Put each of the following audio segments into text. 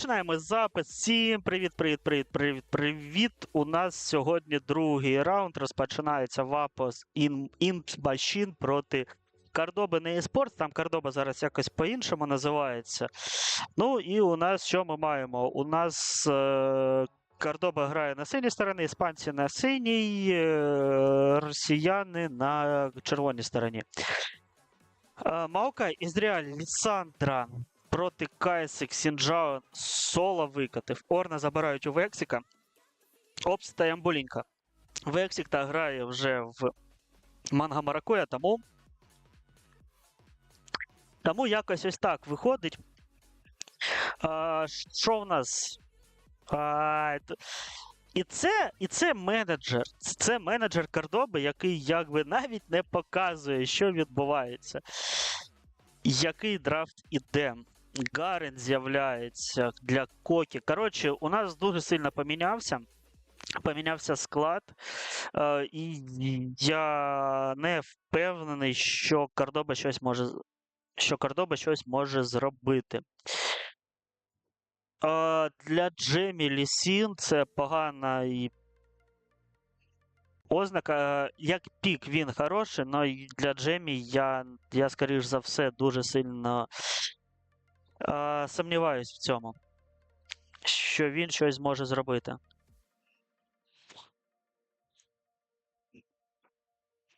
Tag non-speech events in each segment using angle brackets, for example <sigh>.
Починаємо запис. Всім привіт, привіт, привіт, привіт, привіт. У нас сьогодні другий раунд. Розпочинається Вапос Machine проти Кардоби не eSports. Там Кардоба зараз якось по-іншому називається. Ну і у нас що ми маємо? У нас е, Кардоба грає на синій стороні, іспанці на синій, е, росіяни на червоній стороні. Е, Маокай, Ізріаль, Лісандра проти Кайсик, Сінджао соло викатив. Орна забирають у Вексіка. Опс та Ямбулінка. Вексік та грає вже в Манга Маракуя, тому. Тому якось ось так виходить. А, що в нас? А, і це, і це менеджер. Це менеджер Кардоби, який якби навіть не показує, що відбувається. Який драфт іде. Гарен з'являється для Кокі. Коротше, у нас дуже сильно помінявся. Помінявся склад, е, і я не впевнений, що Кардоба щось може, що Кардоба щось може зробити. Е, для Джемі Лісін це погана і ознака. Як пік він хороший, але для Джемі я, я скоріш за все, дуже сильно е, сумніваюсь в цьому, що він щось зможе зробити.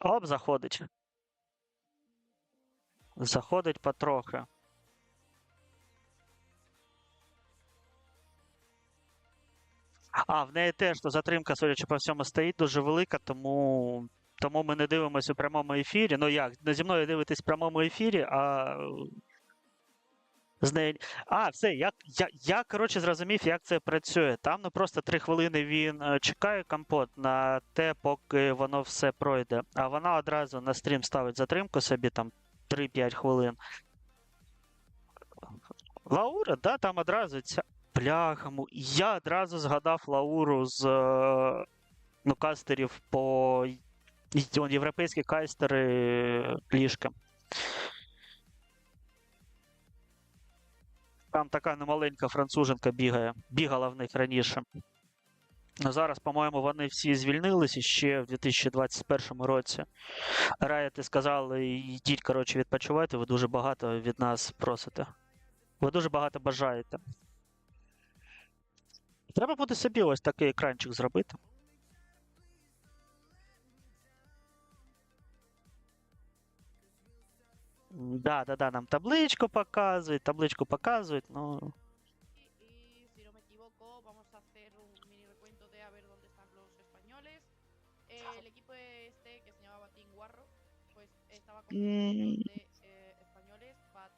Оп, заходить. Заходить потрохи. А, в неї теж то затримка, судячи по всьому, стоїть дуже велика, тому, тому ми не дивимося у прямому ефірі. Ну як, не зі мною дивитесь в прямому ефірі, а з. А, все, я, я, я коротше зрозумів, як це працює. Там ну просто три хвилини він е, чекає компот на те, поки воно все пройде. А вона одразу на стрім ставить затримку собі там 3-5 хвилин. Лаура, да, там одразу ця. Бляхаму. Я одразу згадав Лауру з е, ну, кастерів по європейські кастери ліжка. Там така немаленька француженка бігає. Бігала в них раніше. Зараз, по-моєму, вони всі звільнилися ще в 2021 році. Раяти сказали, йдіть, коротше, відпочивайте, ви дуже багато від нас просите. Ви дуже багато бажаєте. Треба буде собі ось такий екранчик зробити. Team Warro, pues estaba compuesto de eh, españoles, Pat,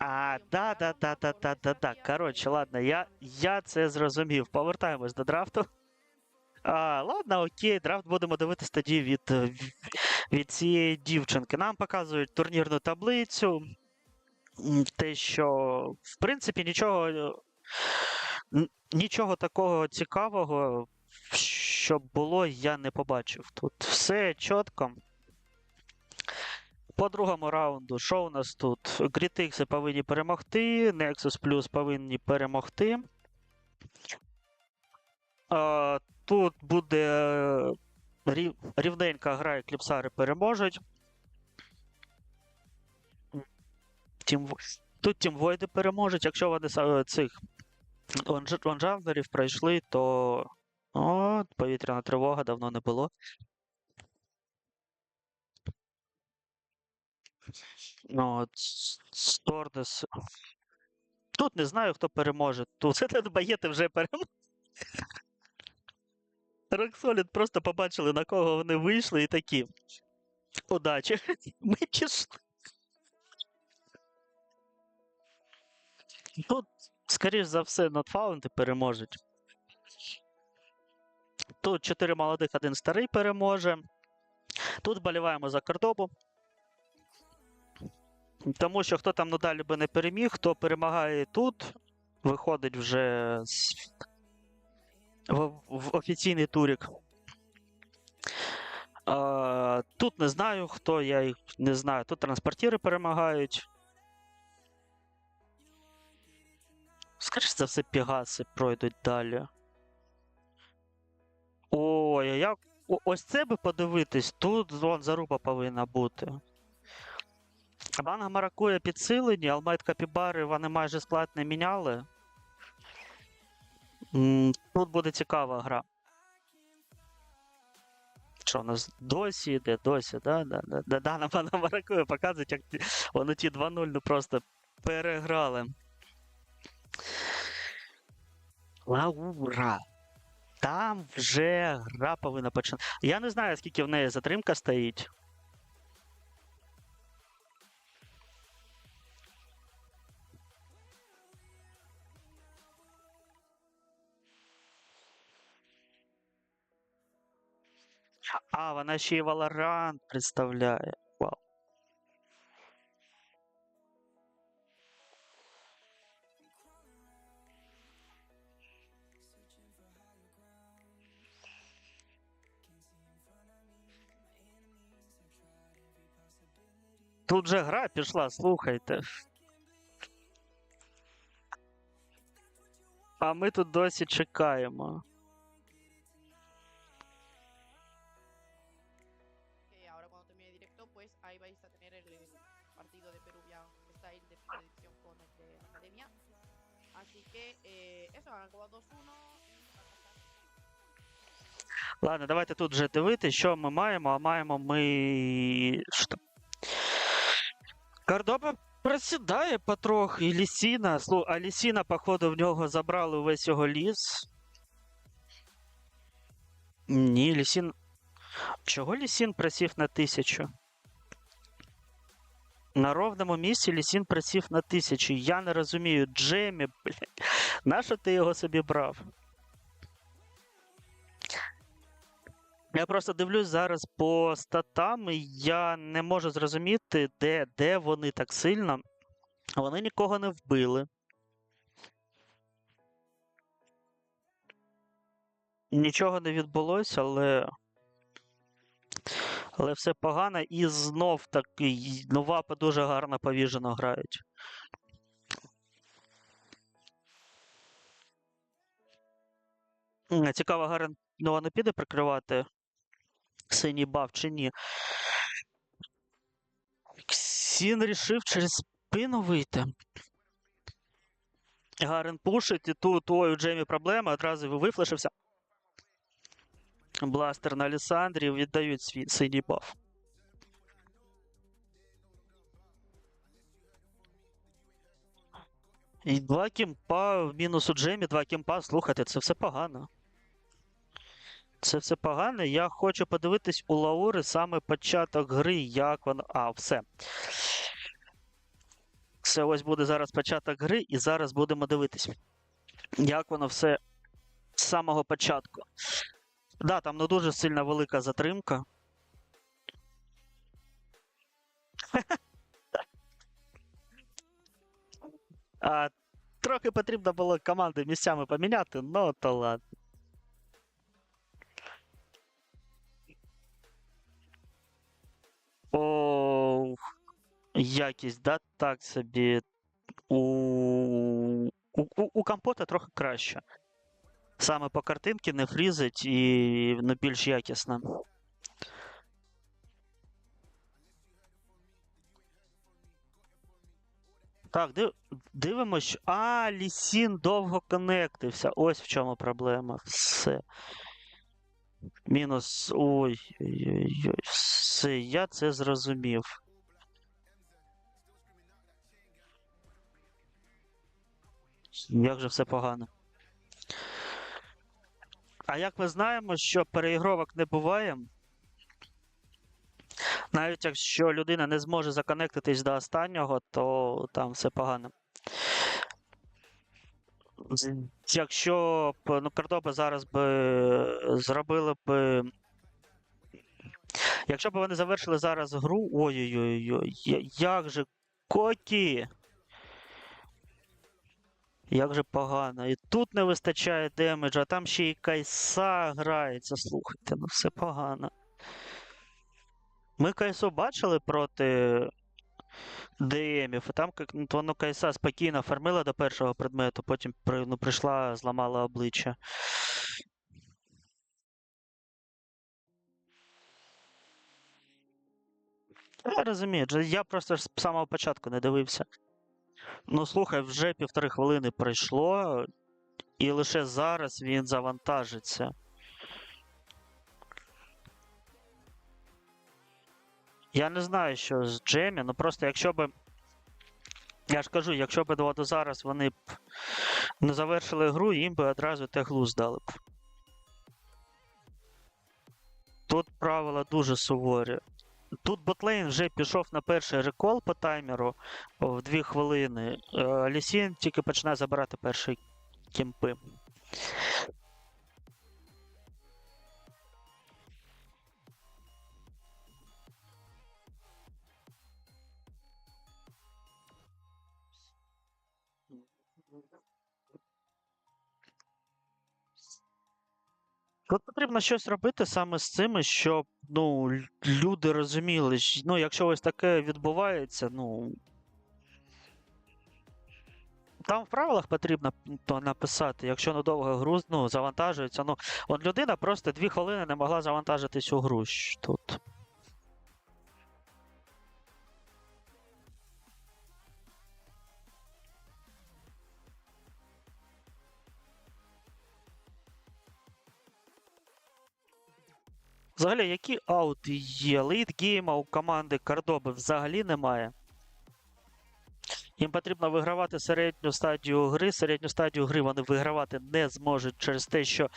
А, да, да, да, да, да, да, да. Коротше, ладно, я, я це зрозумів. Повертаємось до драфту. А, ладно, окей, драфт будемо дивитись тоді від, е, від цієї дівчинки. Нам показують турнірну таблицю. Те, що, в принципі, нічого, е, нічого такого цікавого, щоб було, я не побачив. Тут все чітко. По другому раунду, що у нас тут? Грітикси повинні перемогти, Nexus Plus повинні перемогти. Тут буде е, рівненька гра, і кліпсари переможуть. Тім... Тут Тім Войди переможуть. Якщо вони са- цих онж- пройшли, то. О, повітряна тривога давно не було. Ну, от Стордес. Тут не знаю, хто переможе. Тут <laughs> це баєти вже перемогли. Роксолід просто побачили, на кого вони вийшли, і такі. Удачі. <laughs> Ми пішли. Тут, скоріш за все, нотфаунти переможуть. Тут чотири молодих, один старий переможе. Тут боліваємо за Кордобу. Тому що хто там надалі би не переміг, хто перемагає тут, виходить вже з... в, в офіційний турік. А, тут не знаю, хто, я їх не знаю. Тут транспортіри перемагають. Скоріше за все, пігаси пройдуть далі. Ой, як. Ось це би подивитись, тут вон заруба повинна бути. Банга Маракуя підсилені, Алмайт Капібари вони майже склад не міняли. Тут буде цікава гра. Що у нас досі йде, досі, да? Да, да, да, да, на пана Маракуя показують, як вони ті 2-0 ну просто переграли. Лаура. Там вже гра повинна починати. Я не знаю, скільки в неї затримка стоїть. А, вона ще й Valorant представляє. Вау. Тут же гра пішла, слухайте. А ми тут досі чекаємо. Han acabado 2-1. Ладно, давайте тут вже дивитися, що ми маємо, а маємо ми. Що? Кордоба просідає потрохи, і Лісіна. Слу... А Лісіна, походу, в нього забрали увесь його ліс. Ні, Лісін. Чого Лісін просів на тисячу? На ровному місці Лісін просів на тисячу. Я не розумію, Джемі, блядь. Нащо ти його собі брав? Я просто дивлюсь зараз по статам, і я не можу зрозуміти, де, де вони так сильно. Вони нікого не вбили. Нічого не відбулося, але. Але все погано, і знов таки Новапи дуже гарно повіжено грають. Цікаво, Гарен ну, не піде прикривати синій баф чи ні. Ксін рішив через спину вийти. Гарен пушить, і тут ой, у Джеймі проблема, одразу вифлешився. Бластер на Алісандрі віддають свій синій баф. І два кімпа в мінус у Джемі, два кімпа, слухайте, це все погано. Це все погано. Я хочу подивитись у Лаури саме початок гри, як воно. А, все. Це ось буде зараз початок гри, і зараз будемо дивитись, як воно все з самого початку. Да, там не дуже сильна велика затримка. <laughs> а, трохи потрібно було команди місцями поміняти, ну то ладно. О, якість, да, так собі. У, у, у компота трохи краще. Саме по картинці не фрізить і ну, більш якісно. Так, див... дивимось. А, Лісін довго конектився. Ось в чому проблема. Все. Мінус. Ой. Ой-ой-ой. Все, я це зрозумів. Як же все погано. А як ми знаємо, що переігровок не буває, навіть якщо людина не зможе законектитись до останнього, то там все погано. Якщо б ну, Кордоба зараз би зробили б. Якщо б вони завершили зараз гру. Ой-ой-ой, як же кокі! Як же погано. І тут не вистачає демеджа, а там ще і Кайса грається. Слухайте, ну все погано. Ми Кайсу бачили проти ДМів. І там ну, воно Кайса спокійно фармила до першого предмету, потім ну, прийшла, зламала обличчя. Я розумію, я просто з самого початку не дивився. Ну, слухай, вже півтори хвилини пройшло, і лише зараз він завантажиться. Я не знаю, що з Джемі, ну просто якщо би. Я ж кажу, якщо б от зараз вони б не завершили гру, їм би одразу теглу здали б. Тут правила дуже суворі. Тут ботлейн вже пішов на перший рекол по таймеру в 2 хвилини. Е, Лісін тільки починає забирати перші кімпи. Тут потрібно щось робити саме з цими, щоб ну, люди розуміли, що, ну, якщо ось таке відбувається, ну. Там в правилах потрібно то написати, якщо надовго гру ну, завантажується. Ну, от людина просто дві хвилини не могла завантажити цю гру тут. Взагалі, які аути є? Лейтгейма у команди Кардоби взагалі немає. Їм потрібно вигравати середню стадію гри. Середню стадію гри вони вигравати не зможуть через те, що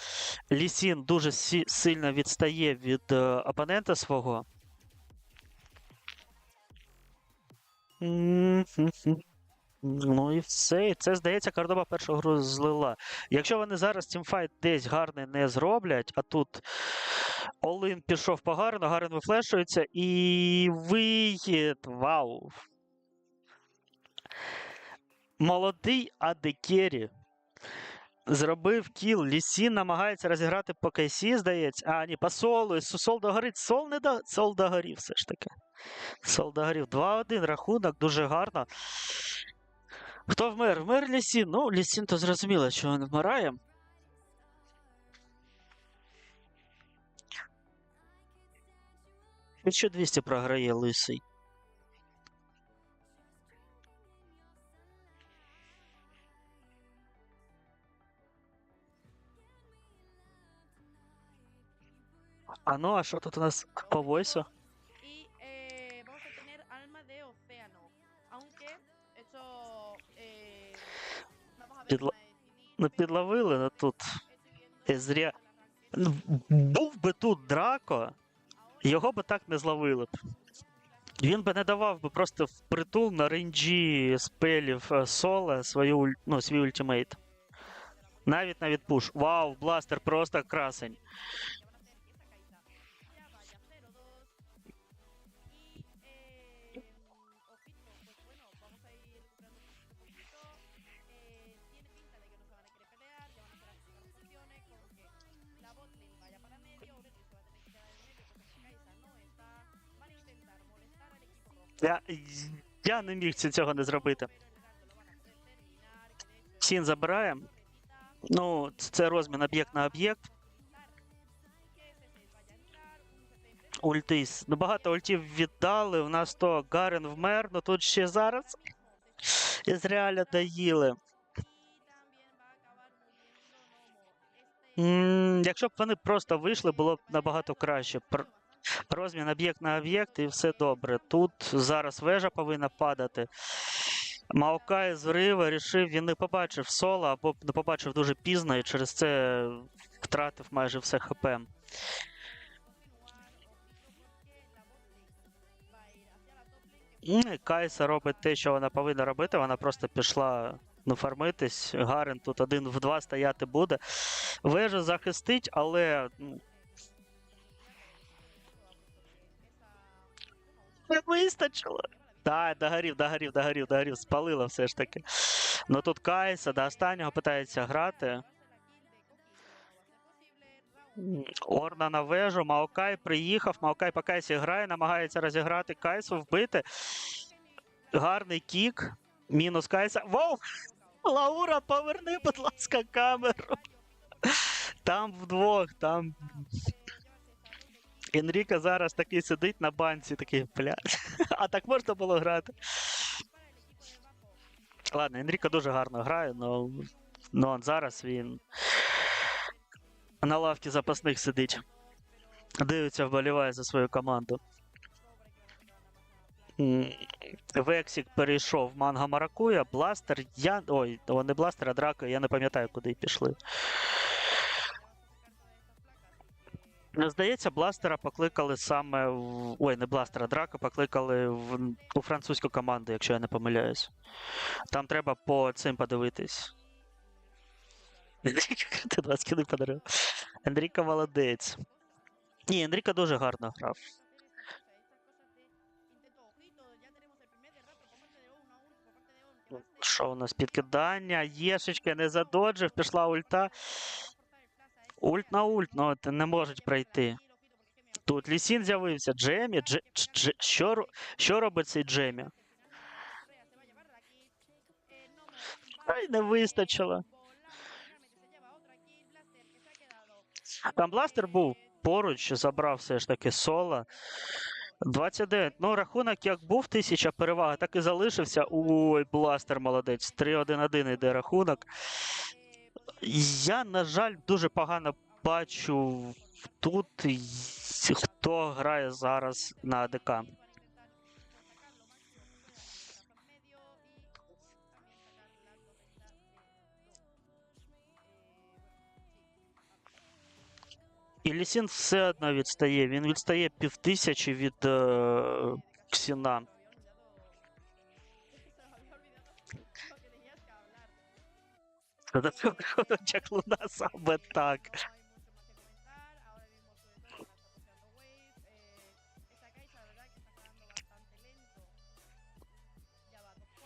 Лісін дуже сильно відстає від е, опонента свого. Ну і все. Це, здається, Кордоба першу гру злила. Якщо вони зараз тімфайт десь гарний не зроблять, а тут Олин пішов погарно, Гарен вифлешується і вихід. Вау! Молодий Адекері зробив кіл. Лісін намагається розіграти по Кайсі, здається. А, ні, по солу. Сол догорить. Сол не до... Сол догорів все ж таки. Сол догорів. 2-1 рахунок, дуже гарно. Хто вмер? Вмер Лісін. Ну, Лісін то зрозуміло, що він вмирає. Ще 200 програє лисий. А ну, а що тут у нас по войсу? Підла- Ну, підловили, ну тут. зря. Ну, Був би тут Драко, його би так не зловили б. Він би не давав би просто впритул на ренджі спелів е, Сола свою, ну, свій ультимейт. Навіть на відпуш. Вау, бластер просто красень. Я, я не міг цього не зробити. Сін забирає. Ну, це розмін об'єкт на об'єкт. Ультис. Ну, багато ультів віддали. У нас то Гарен вмер, ну тут ще зараз. Ізраїля доїли. М, Якщо б вони просто вийшли, було б набагато краще. Розмін об'єкт на об'єкт і все добре. Тут зараз вежа повинна падати. Маокай з рива рішив, він не побачив соло або не побачив дуже пізно і через це втратив майже все ХП. Ну, Кайса робить те, що вона повинна робити. Вона просто пішла ну, фармитись. Гарен тут один в два стояти буде. Вежа захистить, але не вистачило. Так, догорів, догорів, догорів, догорів, спалила все ж таки. Ну тут Кайса до останнього питається грати. Орна на вежу, Маокай приїхав, Маокай по Кайсі грає, намагається розіграти Кайсу, вбити. Гарний кік. Мінус Кайса. Воу! Лаура, поверни, будь ласка, камеру. Там вдвох, там. Енріка зараз такий сидить на банці, такий, блядь. <laughs> А так можна було грати. Ладно, Енріка дуже гарно грає, но, но зараз він на лавці запасних сидить. Дивиться, вболіває за свою команду. Вексік перейшов Манга Маракуя, Бластер, я. Ой, не Бластер, а Драко, я не пам'ятаю, куди пішли. Здається, Бластера покликали саме в. Ой, не Бластера, Драка покликали в... у французьку команду, якщо я не помиляюсь. Там треба по цим подивитись. Енріка, ти 20 кіли подарив. Енріка молодець. Ні, Енріка дуже гарно грав. Що у нас підкидання? Єшечка не задоджив, пішла ульта. Ульт на ульт, ну от не можуть пройти. Тут Лісін з'явився, Джемі. Дж... Дж... Що, що робить цей Джемі? Ай, не вистачило. Там бластер був поруч, забрав все ж таки соло. 29. Ну, рахунок як був тисяча перевага, так і залишився. Ой, бластер молодець. 3-1-1 йде рахунок. Я, на жаль, дуже погано бачу тут, хто грає зараз на АДК. І Лісін все одно відстає. Він відстає півтисячі від е, Ксіна. Цього приходить чаклуна саме так.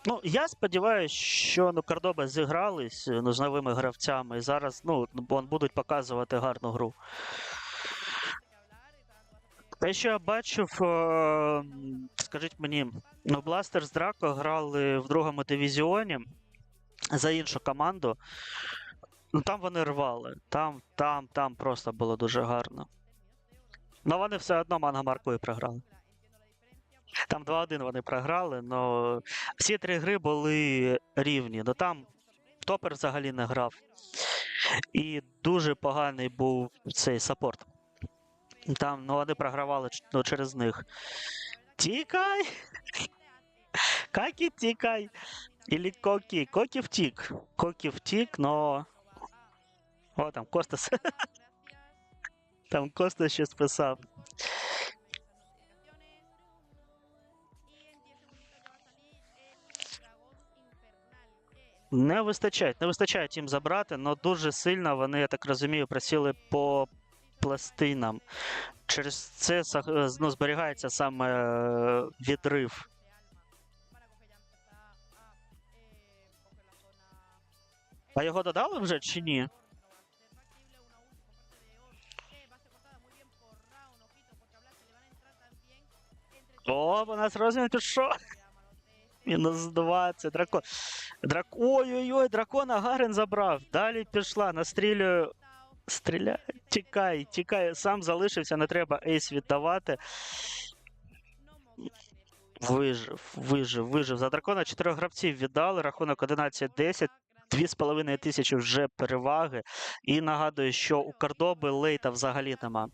Ну, я сподіваюся, що ну, Кордоба зігрались ну, з новими гравцями, і зараз ну, будуть показувати гарну гру. Те, що я бачив, е, скажіть мені, ну, Бластер з Драко грали в другому дивізіоні за іншу команду. Ну, там вони рвали. Там, там, там просто було дуже гарно. Ну, вони все одно Манго Маркою програли. Там 2-1 вони програли, але всі три гри були рівні. Ну там топер взагалі не грав. І дуже поганий був цей саппорт. Там ну, вони програвали ну, через них. Тікай! <laughs> Какі тікай! Ілі Кокі. Кокі втік. Кокі втік, но. О, там Костас. <laughs> Там Костас щось писав. Не вистачає, не вистачає їм забрати, але дуже сильно вони, я так розумію, просіли по пластинам. Через це са- ну, зберігається саме е, відрив. А його додали вже чи ні? О, у нас розмін пішов. Мінус 20. Дракон. Драк... Ой-ой-ой, дракона Гарен забрав. Далі пішла, настрілюю. Стріляє. Тікай, тікай. Сам залишився, не треба ейс віддавати. Вижив, вижив, вижив. За дракона чотирьох гравців віддали. Рахунок 11-10. Дві з половиною тисячі вже переваги. І нагадую, що у Кордоби лейта взагалі нема.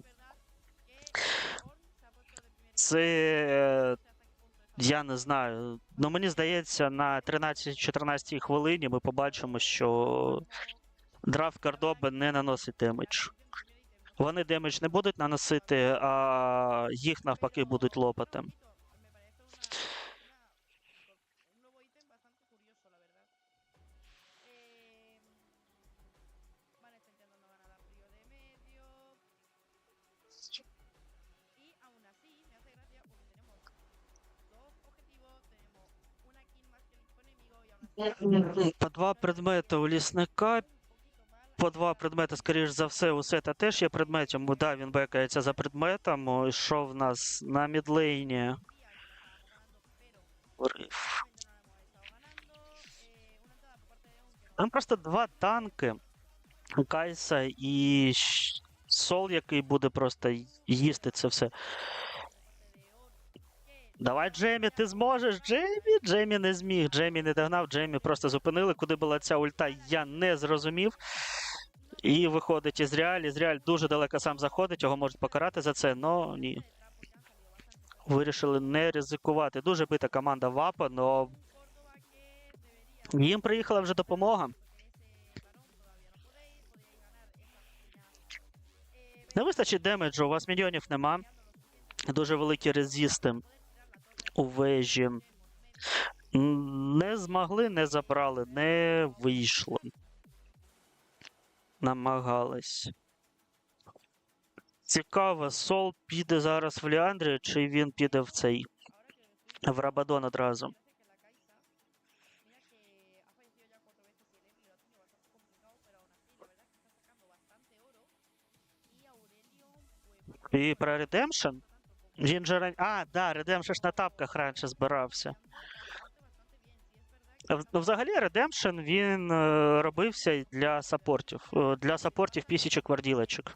Це е, я не знаю. Ну мені здається, на 13-14 хвилині ми побачимо, що драфт Кордоби не наносить демедж. Вони демедж не будуть наносити, а їх навпаки будуть лопати. По два предмети у лісника, по два предмети, скоріш за все, у сета теж є предметом. Да, він бекається за предметом. Що в нас на мідлейні? Там просто два танки. Кайса і Сол, який буде просто їсти це все. Давай, Джеймі, ти зможеш. Джеймі, Джеймі не зміг. Джеймі не догнав, Джеймі просто зупинили. Куди була ця ульта, я не зрозумів. І виходить із Реаль. Дуже далеко сам заходить, його можуть покарати за це, але ні. Вирішили не ризикувати. Дуже бита команда ВАПа, але їм приїхала вже допомога. Не вистачить демеджу, у вас мільйонів нема. Дуже великі резисти у вежі. Не змогли, не забрали, не вийшло. Намагались. Цікаво, Сол піде зараз в Ліандрі, чи він піде в цей в Рабадон одразу. І про Redemption? Він же ран... А, да, Redemption ж на тапках раніше збирався. Ну, взагалі, Redemption він е, робився для саппортів. е, Для саппортів пісічок варділочок.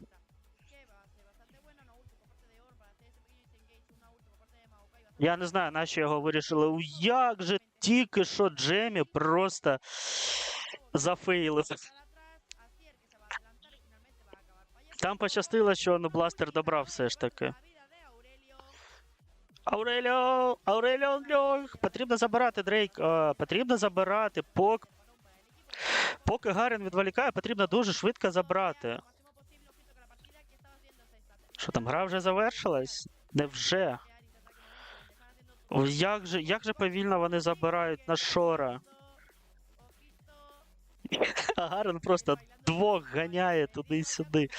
Я не знаю, наші його вирішили. Як же тільки що Джемі просто зафейлив. Там пощастило, що ну, бластер добрав все ж таки. Ауреліо! Ауреліо льох! Потрібно забирати Дрейк. А, потрібно забирати. Пок... Поки Гарен відволікає, потрібно дуже швидко забрати. Що там, гра вже завершилась? Невже? Як же, як же повільно вони забирають на Шора? <laughs> А Гарен просто двох ганяє туди-сюди.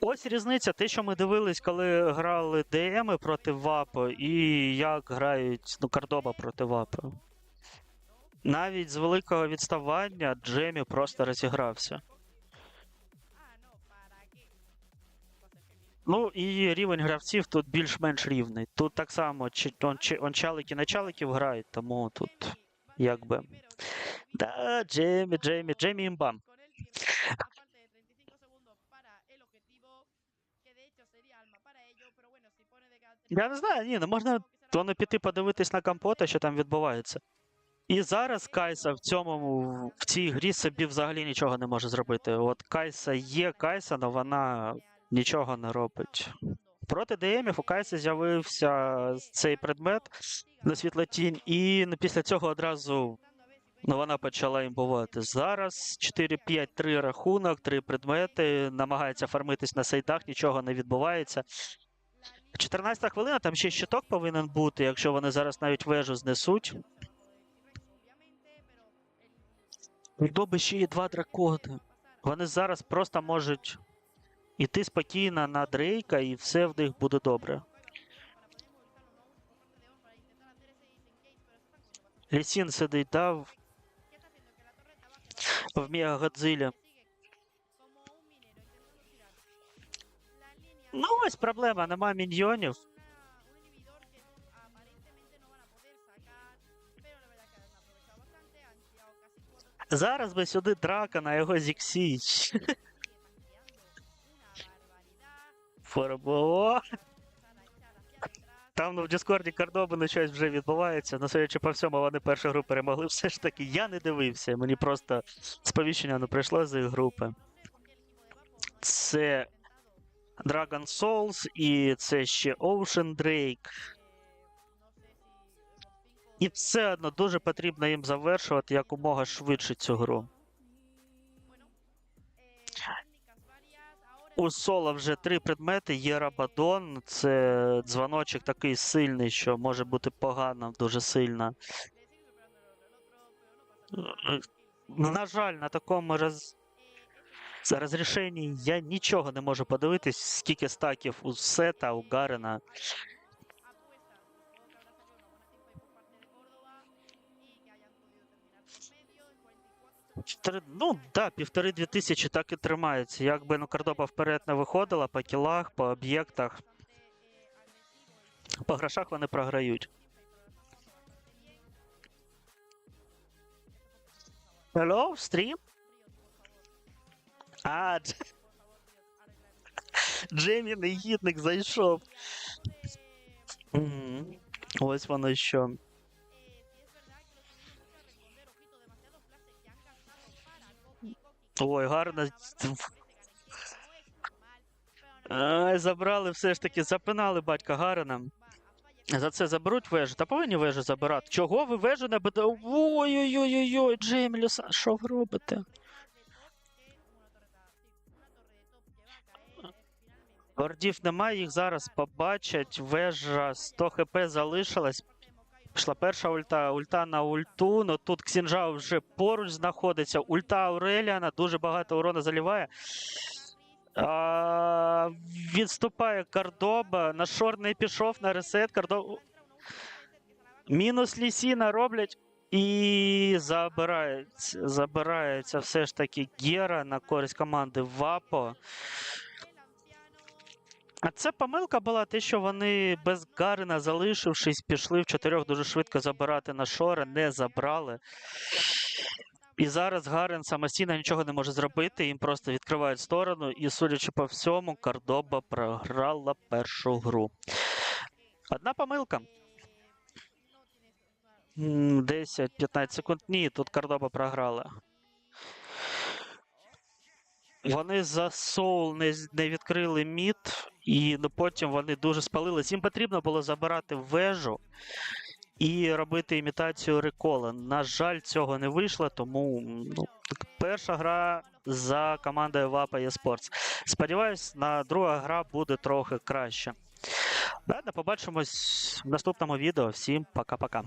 Ось різниця, те, що ми дивились, коли грали ДМи проти ВАПу, і як грають ну, Кардоба проти ВАПу. Навіть з великого відставання Джемі просто розігрався. Ну і рівень гравців тут більш-менш рівний. Тут так само чи- он, чи- на чаликів грають, тому тут якби. Да, Джемі, Джемі, Джемі імба. Я не знаю, ні, ну можна то не піти подивитись на компота, що там відбувається. І зараз Кайса в цьому в цій грі собі взагалі нічого не може зробити. От Кайса є Кайса, але вона нічого не робить. Проти ДМів у Кайса з'явився цей предмет на світлотінь, і після цього одразу ну, вона почала імбувати. Зараз 4-5-3 рахунок, 3 предмети, намагається фармитись на сейдах, нічого не відбувається. 14 хвилина, там ще щиток повинен бути, якщо вони зараз навіть вежу знесуть. Доби ще є два дракони. Вони зараз просто можуть іти спокійно на Дрейка, і все в них буде добре. Лісін сидить, да, в, в Мегагодзилі. Ну, ось проблема, нема міньйонів. Зараз би сюди драка на його Зіксіч. Форбо. Там ну, в Діскорді Кордобини щось вже відбувається. На судячи по всьому, вони першу гру перемогли. <laughs> Все ж таки, я не дивився. Мені просто сповіщення не прийшло з їх групи. Це Dragon Souls і це ще Ocean Drake. І все одно дуже потрібно їм завершувати якомога швидше цю гру. У Соло вже три предмети. Є Рабадон, це дзвоночок такий сильний, що може бути погано, дуже сильно. Е, На жаль, на такому роз... Зараз розрішення я нічого не можу подивитись, скільки стаків у Сета, у Гарена. Ну да, півтори-дві тисячі так і тримається. Якби ну Кордоба вперед не виходила по кілах, по об'єктах, по грошах вони програють. Hello, стрім? А, Дж-. Джемі негідник зайшов. Eh. Ось воно що. eh, Ой, гарно. Ай, забрали все ж таки, запинали батька Гарена. За це заберуть вежу. Та повинні вежу забирати. Чого ви вежу не буде? Ой-ой-ой-ой, Джемілюс, а що ви робите? Лордів немає, їх зараз побачать. Вежа 100 хп залишилась. Пішла перша ульта, ульта на ульту. Ну тут Ксінжа вже поруч знаходиться. Ульта Ауреліана дуже багато урона заліває. А, відступає Кардоба. На шор не пішов на ресет. Кардоба. Мінус Лісіна роблять. І забирається, забирається все ж таки Гера на користь команди Вапо. А це помилка була те, що вони без Гарина, залишившись, пішли в чотирьох дуже швидко забирати на шори, не забрали. І зараз Гарин самостійно нічого не може зробити, їм просто відкривають сторону, і, судячи по всьому, Кардоба програла першу гру. Одна помилка. М, 10-15 секунд. Ні, тут Кардоба програла. Вони за соул не, не відкрили мід, і ну, потім вони дуже спалились. Їм потрібно було забирати вежу і робити імітацію рекола. На жаль, цього не вийшло, тому ну, перша гра за командою Вапа eSports. Сподіваюсь, на друга гра буде трохи краще. Ладно, побачимось в наступному відео. Всім пока-пока.